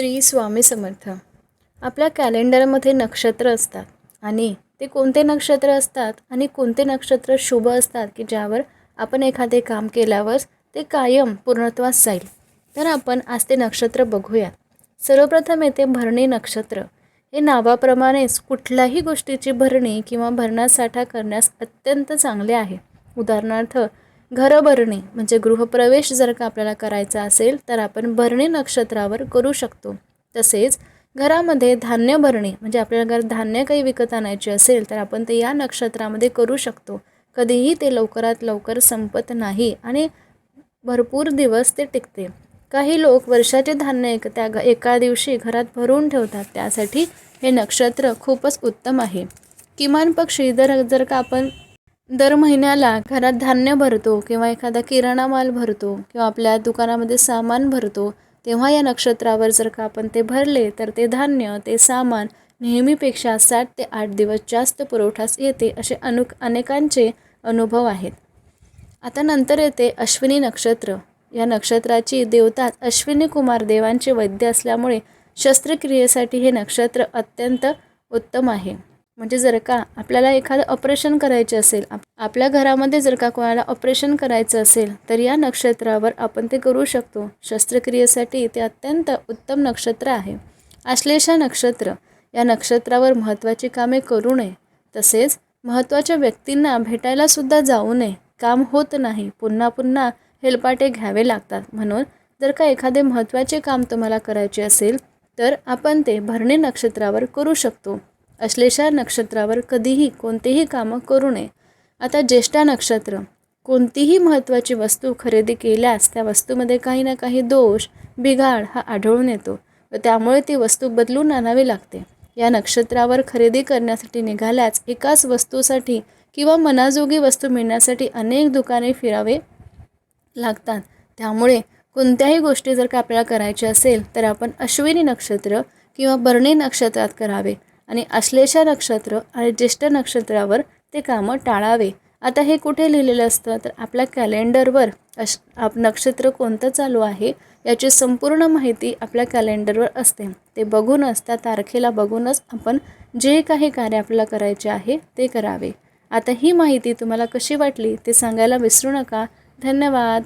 श्री स्वामी समर्थ. आपल्या कॅलेंडरमध्ये नक्षत्र असतात आणि ते कोणते नक्षत्र असतात आणि कोणते नक्षत्र शुभ असतात की ज्यावर आपण एखादे काम केल्यावर ते कायम पूर्णत्वास जाईल. तर आपण आज ते नक्षत्र बघूया. सर्वप्रथम येते भरणी नक्षत्र. हे नावाप्रमाणेच कुठल्याही गोष्टीची भरणी किंवा भरणासाठा करण्यास अत्यंत चांगले आहे. उदाहरणार्थ घरभरणी म्हणजे गृहप्रवेश जर का आपल्याला करायचा असेल तर आपण भरणी नक्षत्रावर करू शकतो. तसेच घरामध्ये धान्य भरणी म्हणजे आपल्याला घर धान्य काही विकत आणायचे असेल तर आपण ते या नक्षत्रामध्ये करू शकतो. कधीही ते लवकरात लवकर संपत नाही आणि भरपूर दिवस ते टिकते. काही लोक वर्षाचे धान्य एक त्या एका दिवशी घरात भरून ठेवतात. त्यासाठी हे नक्षत्र खूपच उत्तम आहे. किमान पक्षी जर जर का आपण दर महिन्याला घरात धान्य भरतो किंवा एखादा किराणा माल भरतो किंवा आपल्या दुकानामध्ये सामान भरतो तेव्हा या नक्षत्रावर जर का आपण ते भरले तर ते धान्य ते सामान नेहमीपेक्षा सात ते आठ दिवस जास्त पुरवठास येते असे अनु अनेकांचे अनुभव आहेत. आता नंतर येते अश्विनी नक्षत्र. या नक्षत्राची देवता अश्विनी कुमार देवांचे वैद्य असल्यामुळे शस्त्रक्रियेसाठी हे नक्षत्र अत्यंत उत्तम आहे. म्हणजे जर का आपल्याला एखादं ऑपरेशन करायचे असेल आप आपल्या घरामध्ये जर का कोणाला ऑपरेशन करायचं असेल तर या नक्षत्रावर आपण ते करू शकतो. शस्त्रक्रियेसाठी ते अत्यंत उत्तम नक्षत्र आहे. आश्लेषा नक्षत्र या नक्षत्रावर महत्त्वाची कामे करू नये. तसेच महत्त्वाच्या व्यक्तींना भेटायला सुद्धा जाऊ नये. काम होत नाही. पुन्हा पुन्हा हेलपाटे घ्यावे लागतात. म्हणून जर का एखादे महत्त्वाचे काम तुम्हाला करायचे असेल तर आपण ते भरणे नक्षत्रावर करू शकतो. अश्लेषा नक्षत्रावर कधीही कोणतेही कामं करू नये. आता ज्येष्ठा नक्षत्र कोणतीही महत्त्वाची वस्तू खरेदी केल्यास त्या वस्तूमध्ये काही ना काही दोष बिघाड हा आढळून येतो व त्यामुळे ती वस्तू बदलून आणावी लागते. या नक्षत्रावर खरेदी करण्यासाठी निघाल्यास एकाच वस्तूसाठी किंवा मनाजोगी वस्तू मिळण्यासाठी अनेक दुकाने फिरावे लागतात. त्यामुळे कोणत्याही गोष्टी जर का आपल्याला करायची असेल तर आपण अश्विनी नक्षत्र किंवा बर्णी नक्षत्रात करावे. आणि आश्लेषा नक्षत्र आणि ज्येष्ठ नक्षत्रावर ते कामं टाळावे. आता हे कुठे लिहिलेलं असतं? तर आपल्या कॅलेंडरवर अश आप नक्षत्र कोणतं चालू आहे याची संपूर्ण माहिती आपल्या कॅलेंडरवर असते. ते बघूनच त्या तारखेला बघूनच आपण जे काही कार्य आपल्याला करायचे आहे ते करावे. आता ही माहिती तुम्हाला कशी वाटली ते सांगायला विसरू नका. धन्यवाद.